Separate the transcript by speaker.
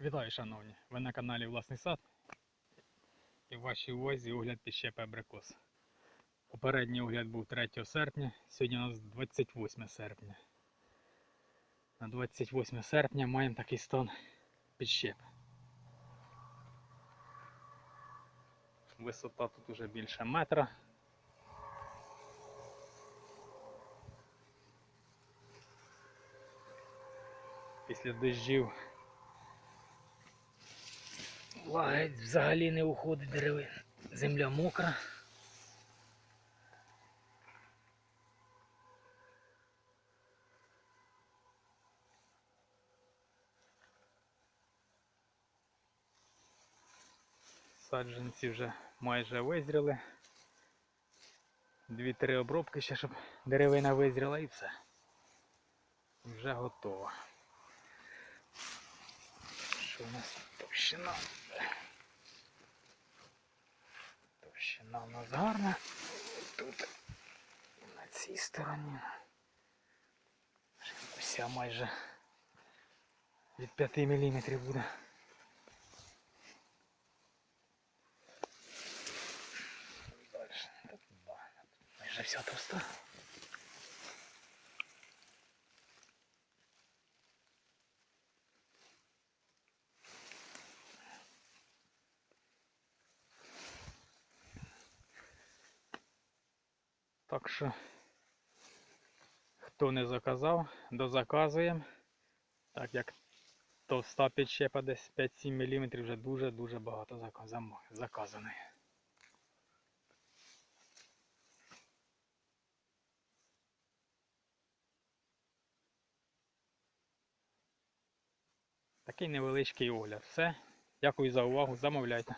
Speaker 1: Вітаю, шановні! Ви на каналі Власний сад. І в вашій увазі огляд підщепи абрикос. Попередній огляд був 3 серпня, сьогодні у нас 28 серпня. На 28 серпня маємо такий стан підщеп. Висота тут уже більше метра. Після дощів Влаги взагалі не уходить деревина. Земля мокра. Саджанці вже майже визріли. Дві-три обробки ще, щоб деревина визріла і все. Вже готово. Що у нас товщина? Товщина у нас гарна. Тут на цій стороні. Вся майже від 5 мм буде. Дальше. Так, да. Майже вся товста. Так що, хто не заказав, дозаказуємо. Так як товста підщепа десь 5-7 мм вже дуже-дуже багато зака- зам- заказаної. Такий невеличкий огляд. Все. Дякую за увагу. Замовляйте.